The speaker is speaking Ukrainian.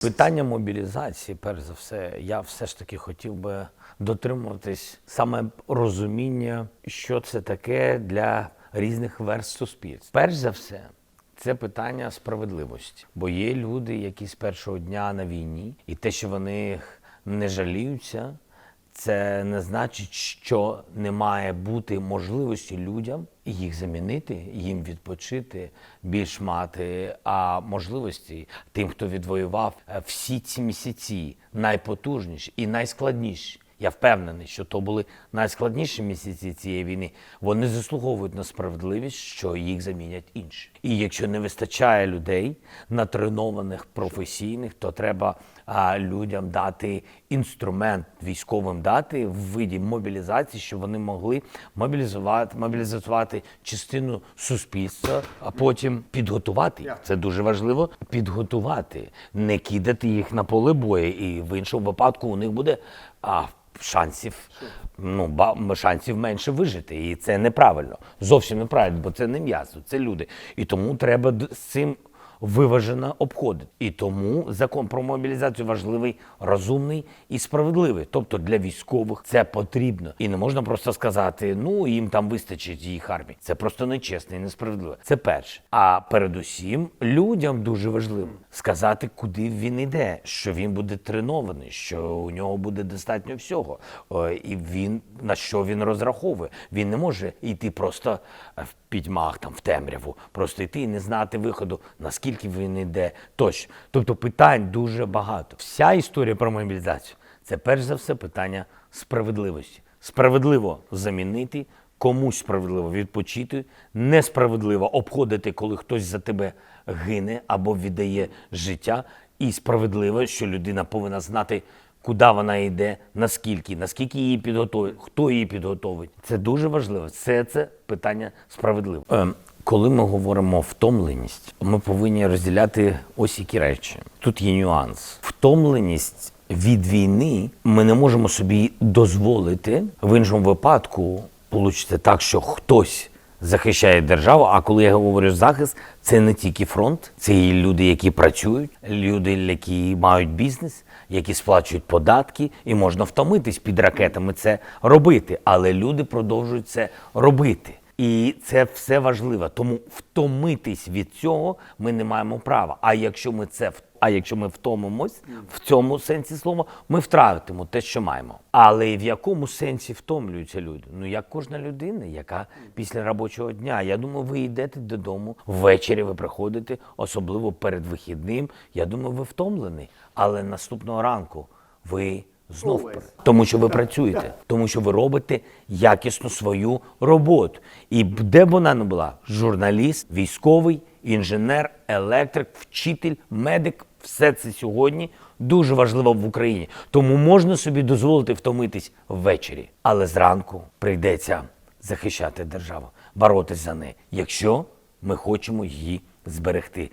Питання мобілізації, перш за все, я все ж таки хотів би дотримуватись саме розуміння, що це таке для різних верст суспільств. Перш за все, це питання справедливості, бо є люди, які з першого дня на війні, і те, що вони не жаліються, це не значить, що не має бути можливості людям їх замінити, їм відпочити, більш мати а можливості тим, хто відвоював е, всі ці місяці, найпотужніші і найскладніші. Я впевнений, що то були найскладніші місяці цієї війни. Вони заслуговують на справедливість, що їх замінять інші. І якщо не вистачає людей натренованих професійних, то треба а, людям дати інструмент військовим дати в виді мобілізації, щоб вони могли мобілізувати, мобілізувати частину суспільства, а потім підготувати їх. Це дуже важливо. Підготувати, не кидати їх на поле бою, і в іншому випадку у них буде а, шансів. Ну, шансів менше вижити, і це неправильно. Зовсім неправильно, бо це не м'ясо, це люди. І тому треба з цим виважено обходити. І тому закон про мобілізацію важливий, розумний і справедливий. Тобто для військових це потрібно. І не можна просто сказати, ну їм там вистачить їх армії. Це просто нечесно і несправедливо. Це перше. А передусім людям дуже важливо сказати, куди він іде, що він буде тренований, що у нього буде достатньо всього, Е, і він на що він розраховує. Він не може йти просто е, в підьмах, там в темряву, просто йти і не знати виходу, наскільки він йде тощо. Тобто питань дуже багато. Вся історія про мобілізацію це перш за все питання справедливості. Справедливо замінити, комусь справедливо відпочити, несправедливо обходити, коли хтось за тебе гине або віддає життя, і справедливо, що людина повинна знати, куди вона йде, наскільки, наскільки її підготовить, хто її підготовить. Це дуже важливо. Все це питання справедливо. Коли ми говоримо втомленість, ми повинні розділяти ось які речі. Тут є нюанс. Втомленість від війни ми не можемо собі дозволити в іншому випадку получиться так, що хтось захищає державу. А коли я говорю захист, це не тільки фронт, це і люди, які працюють, люди, які мають бізнес, які сплачують податки, і можна втомитись під ракетами це робити. Але люди продовжують це робити. І це все важливо. Тому втомитись від цього ми не маємо права. А якщо ми це а якщо ми втомимось в цьому сенсі слова, ми втратимо те, що маємо. Але в якому сенсі втомлюються люди? Ну як кожна людина, яка після робочого дня. Я думаю, ви йдете додому ввечері. Ви приходите, особливо перед вихідним. Я думаю, ви втомлений. Але наступного ранку ви знов при- тому, що ви працюєте, тому що ви робите якісно свою роботу. І де б вона не була: журналіст, військовий, інженер, електрик, вчитель, медик. Все це сьогодні дуже важливо в Україні. Тому можна собі дозволити втомитись ввечері, але зранку прийдеться захищати державу, боротись за неї, якщо ми хочемо її зберегти.